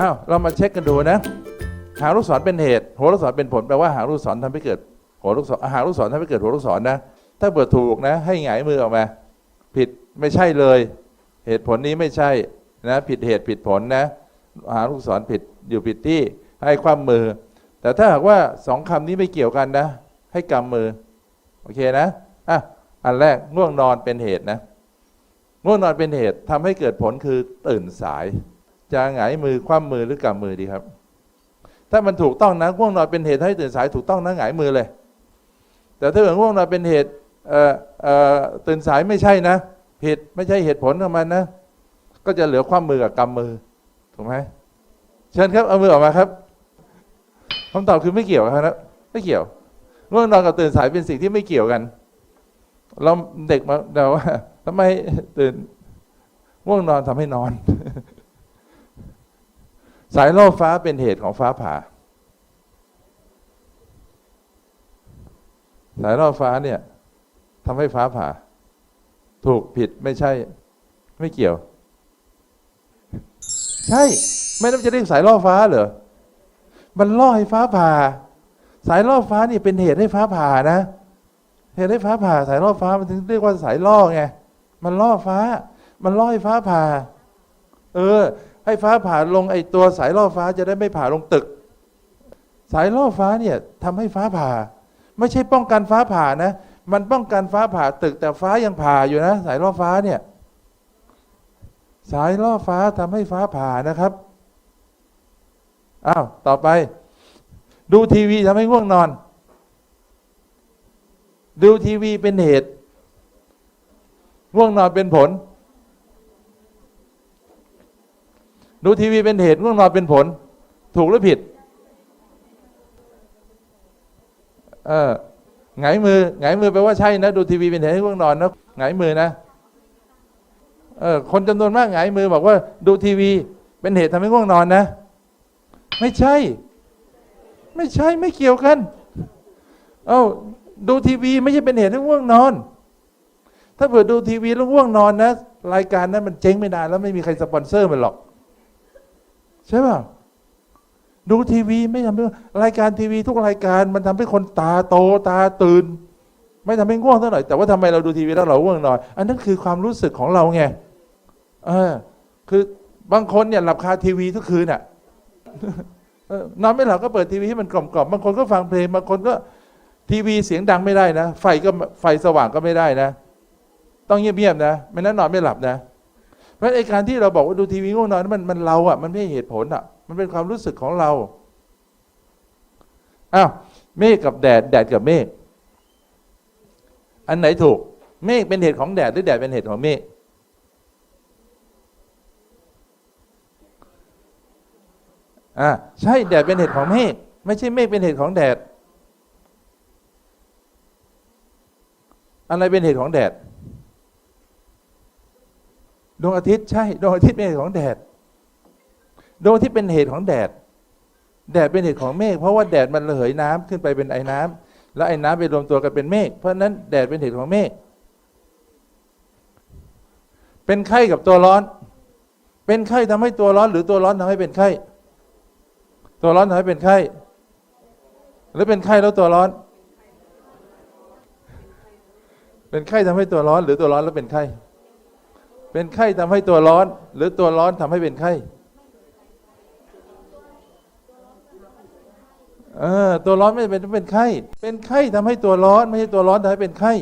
อ้าวเรามาเช็คกันดูนะ หางลูกศรเป็นเหตุหัวลูกศรเป็นผลแปลว่าหางลูกศรทำให้เกิดหัวลูกศรหางลูกศรทำให้เกิดหัวลูกศรนะ ถ้าเปิดถูกนะ ให้หงายมือออกมา ผิดไม่ใช่เลย เหตุผลนี้ไม่ใช่นะ ผิดเหตุผิดผลนะ หางลูกศรผิดอยู่ผิดที่ให้ความมือ แต่ถ้าหากว่าสองคำนี้ไม่เกี่ยวกันนะ ให้กำมือ โอเคนะอะอันแรกง่วงนอนเป็นเหตุนะ ง่วงนอนเป็นเหตุทำให้เกิดผลคือตื่นสาย จะหงายมือคว่ำมือหรือกำมือดีครับ ถ้ามันถูกต้องนะง่วงนอนเป็นเหตุให้ตื่นสายถูกต้องนะหงายมือเลย แต่ถ้าเกิดง่วงนอนเป็นเหตุตื่นสายไม่ใช่นะผิดไม่ใช่เหตุผลของมันนะ ก็จะเหลือคว่ำมือกับกำมือถูกไหมเชิญครับเอามือออกมาครับคำตอบคือไม่เกี่ยวครับไม่เกี่ยวง่วงนอนกับตื่นสายเป็นสิ่งที่ไม่เกี่ยวกัน เราเด็กมาเราว่าทำไมตื่นง่วงนอนทำให้นอน สายล่อฟ้าเป็นเหตุของฟ้าผ่า สายล่อฟ้าเนี่ยทำให้ฟ้าผ่า ถูกผิดไม่ใช่ ไม่เกี่ยว ใช่ ไม่ต้องจะเรียกสายล่อฟ้าเหรอมันล่อให้ฟ้าผ่า สายล่อฟ้านี่เป็นเหตุให้ฟ้าผ่านะ เหตุให้ฟ้าผ่า สายล่อฟ้ามันถึงเรียกว่าสายล่อไงมันล่อฟ้า มันล่อให้ฟ้าผ่า เออ ให้ฟ้าผ่าลงไอ้ตัวสายล่อฟ้าจะได้ไม่ผ่าลงตึก สายล่อฟ้าเนี่ยทำให้ฟ้าผ่า ไม่ใช่ป้องกันฟ้าผ่านะ มันป้องกันฟ้าผ่าตึก แต่ฟ้ายังผ่าอยู่นะ สายล่อฟ้าเนี่ย สายล่อฟ้าทำให้ฟ้าผ่านะครับอ้าวต่อไป ดูทีวีทำให้ง่วงนอน ดูทีวีเป็นเหตุง่วงนอนเป็นผล ดูทีวีเป็นเหตุง่วงนอนเป็นผล ถูกหรือผิด เออหงมือหงมือแปลว่าใช่นะ ดูทีวีเป็นเหตุให้ง่วงนอนนะหงมือนะเออคนจำนวนมากหงมือบอกว่า ดูทีวีเป็นเหตุทำให้ง่วงนอนนะ ไม่ใช่ ไม่ใช่ไม่เกี่ยวกัน เอ้าดูทีวีไม่ใช่เป็นเหตุให้ง่วงนอน ถ้าเผื่อดูทีวีแล้วง่วงนอนนะ รายการนั้นมันเจ๊งไม่นานแล้วไม่มีใครสปอนเซอร์มันหรอก ใช่ป่ะดูทีวีไม่ทำให้รายการทีวีทุกรายการมันทำให้คนตาโตตาตื่น ไม่ทำให้ง่วงเท่าไหร่แต่ว่าทำไมเราดูทีวีแล้วเราง่วงนอนอันนั้นคือความรู้สึกของเราไงเออคือบางคนเนี่ยหลับคาทีวีทุกคืนอะนอนไม่หลับก็เปิดทีวีให้มันกล่อมๆบางคนก็ฟังเพลงบางคนก็ทีวีเสียงดังไม่ได้นะ ไฟก็ไฟสว่างก็ไม่ได้นะ ต้องเงียบๆนะ ไม่นั้นนอนไม่หลับนะ ราะไอ้การที่เราบอกว่าดูทีวีง่วงนอนนั้นมันมันเราอะมันไม่เหตุผลอะ มันเป็นความรู้สึกของเราอ้าวเมฆกับแดดแดดกับเมฆอันไหนถูก เมฆเป็นเหตุของแดดหรือแดดเป็นเหตุของเมฆอ่าใช่แดดเป็นเหตุของเมฆไม่ใช่เมฆเป็นเหตุของแดด อะไรเป็นเหตุของแดด ดวงอาทิตย์ใช่ดวงอาทิตย์เป็นเหตุของแดดดวงอาทิตย์เป็นเหตุของแดด แดดเป็นเหตุของเมฆเพราะว่าแดดมันระเหยน้ำขึ้นไปเป็นไอ้น้ำแล้วไอ้น้ำไปรวมตัวกันเป็นเมฆเพราะนั้นแดดเป็นเหตุของเมฆเป็นไข้กับตัวร้อน เป็นไข้ทำให้ตัวร้อน หรือตัวร้อนทำให้เป็นไข้ ตัวร้อนทำให้เป็นไข้หรือเป็นไข้แล้วตัวร้อน เป็นไข้ทำให้ตัวร้อน หรือตัวร้อนแล้วเป็นไข้ เป็นไข้ทำให้ตัวร้อน หรือตัวร้อนทำให้เป็นไข้เออตัวร้อนไม่เป็นเป็นไข้ เป็นไข้ทำให้ตัวร้อน ไม่ใช่ตัวร้อนทำให้เป็นไข้